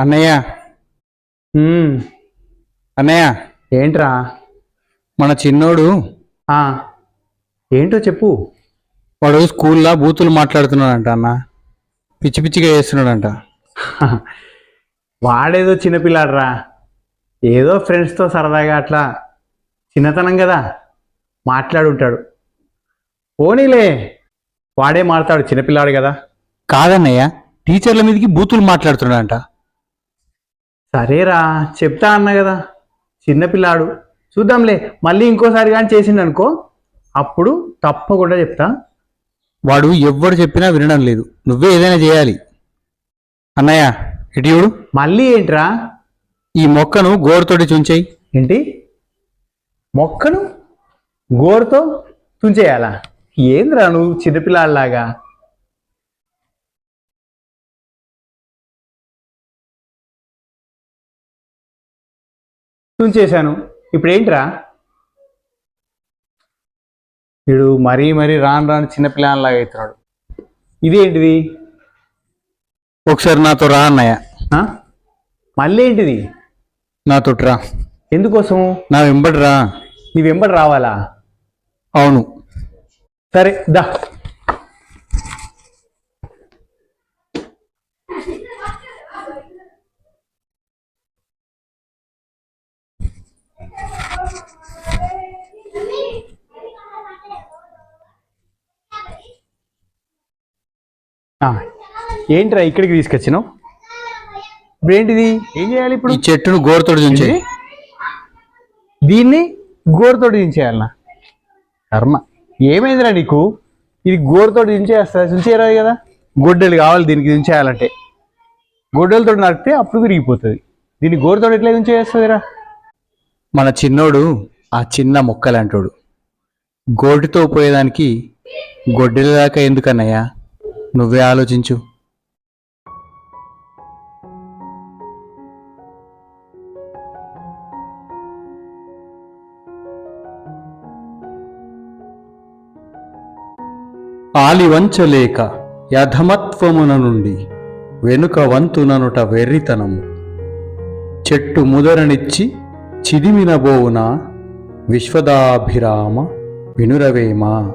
అన్నయ్య. అన్నయ్య. ఏంట్రా? మన చిన్నోడు. ఏంటో చెప్పు. వాడు స్కూల్లో బూతులు మాట్లాడుతున్నాడంట అన్న. పిచ్చి పిచ్చిగా చేస్తున్నాడంట. వాడేదో చిన్నపిల్లాడ్రా ఏదో ఫ్రెండ్స్తో సరదాగా అట్లా చిన్నతనం కదా. మాట్లాడుంటాడు. పోనీలే. వాడే మాడతాడు చిన్నపిల్లాడు కదా. కాదన్నయ్య టీచర్ల మీదకి బూతులు మాట్లాడుతున్నాడంట. సరేరా చెప్తా అన్న కదా. చిన్నపిల్లాడు చూద్దాంలే మళ్ళీ ఇంకోసారి కానీ చేసిండు అనుకో అప్పుడు తప్పకుండా చెప్తా. వాడు ఎవ్వడు చెప్పినా వినడం లేదు. నువ్వే ఏదైనా చేయాలి. అన్నయ్య ఇటు చూడు? మళ్ళీ ఏంట్రా? ఈ మొక్కను గోరుతోటి చుంచేయి ఏంటి? మొక్కను? గోరుతో తుంచేయాలా? ఏంద్రా నువ్వు చిన్నపిల్లాడిలాగా? తుంచేశాను ఇప్పుడు ఏంట్రా? వీడు మరీ మరీ రాను రాను చిన్నపిల్లాడిలాగా అవుతున్నాడు. ఇదేంటిది? ఒకసారి నాతో రా అన్నయ్య? మళ్ళీ ఏంటిది నాతో రా. ఎందుకోసం నా వెంబడి రా. నీ వెంబడి రావాలా? అవును. సరే దా ఆ, ఏంట్రా ఇక్కడికి తీసుకొచ్చినావు? ఇప్పుడు ఏంటిది ఏం చేయాలి ఇప్పుడు? ఈ చెట్టును గోరుతోటి చుంచేయి ఏంటి? దీన్ని గోరుతోటి దించేయాలనా? కర్మ. ఏమైందిరా నీకు? ఇది గోరుతోటి దించేస్తా దించేయరాదు కదా? గొడ్డలు కావాలి దీనికి దించేయాలంటే. గొడ్డలతో నరికితే అప్పుడు విరిగిపోతుంది. దీన్ని గోరుతోటి ఎట్లా దించేస్తుందిరా మన చిన్నోడు ఆ చిన్న మొక్కలంటోడు. గోటితో పోయేదానికి గొడ్డెల దాకా ఎందుకన్నయ్యా? నువ్వే ఆలోచించు. ఆలివంచలేక యధమత్వమున నుండి వెనుక వంతుననుట వెర్రితనము. చెట్టు ముదరనిచ్చి చిదిమినబోవున? విశ్వదాభిరామ వినురవేమా?